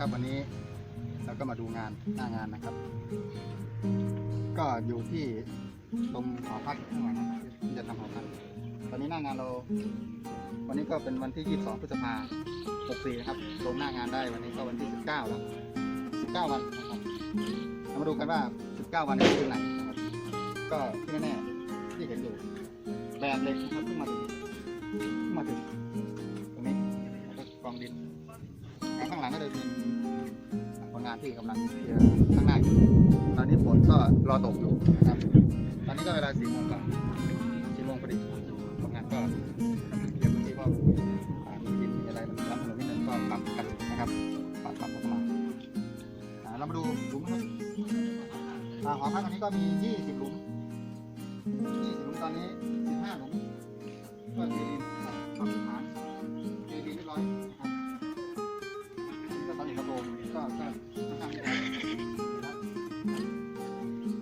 นะครับ วันนี้เราก็มาดูงานหน้างานนะครับ ก็อยู่ที่ตรงหอพักข้างหลังนะครับที่จะทำหอพักตอนนี้หน้างานเรา วันนี้ก็เป็นวันที่ 22 พฤษภาคม64 นะครับลงหน้างานได้วันนี้ก็วันที่ 19 แล้ว 19 วันนะครับเรามาดูกันว่า 19 วันนี้คือไหนนะครับก็ที่แน่ๆที่เห็นอยู่แบนเล็กนะครับเพิ่งมาถึงเพิ่งมาถึง แล้วข้างหลังก็จะเป็นคนงานที่กำลังเคลียร์ข้างหน้าอยู่ตอนนี้ฝนก็รอตกอยู่นะครับ ตอนนี้ก็เวลา4โมงกว่า4โมงพอดีคนงานก็เคลียร์พื้นที่ก็อ่ามีดินมีอะไรมันรับถนนนิดนึงก็ปรับกันนะครับปรับปรับเข้ามาอ่าเรามาดูหลุมนะครับอ่าหอพักตอนนี้ก็มี20หลุม20หลุมตอนนี้15หลุมก็เทดินครับก็ฐาน ก็ก็ค่อะได้นะครับ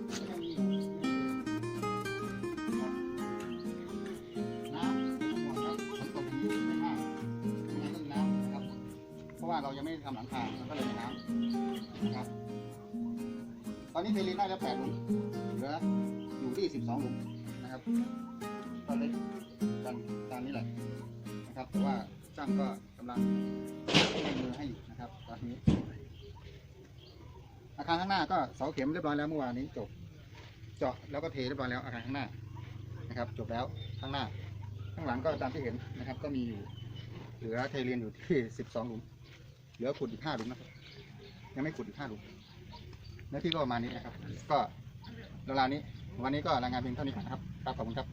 ก็ยังมีครับน้ำทั้งหมดครับฝนตกอย่างนี้ไม่มากยังไงก็มีน้ำนะครับเพราะว่าเรายังไม่ได้ทำหลังคามันก็เลยมีน้ำนะครับ ตอนนี้เทลินได้แล้ว8หลุมเหลืออยู่ที่12หลุมนะครับก็เล็กกันตามนี้แหละนะครับ แต่ว่าช่างก็กำลัง ให้มือให้อยู่นะครับตอนนี้ อาคารข้างหน้าก็เสาเข็มเรียบร้อยแล้วเมื่อวานนี้จบ เจาะแล้วก็เทเรียบร้อยแล้วอาคารข้างหน้านะครับ จบแล้วข้างหน้า ข้างหลังก็ตามที่เห็นนะครับ ก็มีอยู่เหลือเทเรียนอยู่ที่12หลุมเหลือขุดอีก5หลุมนะครับยังไม่ขุดอีก5หลุมเนื้อที่ก็ประมาณนี้นะครับ ก็เวลานี้ วันนี้ก็รายงานเพียงเท่านี้ก่อนนะครับครับขอบคุณครับ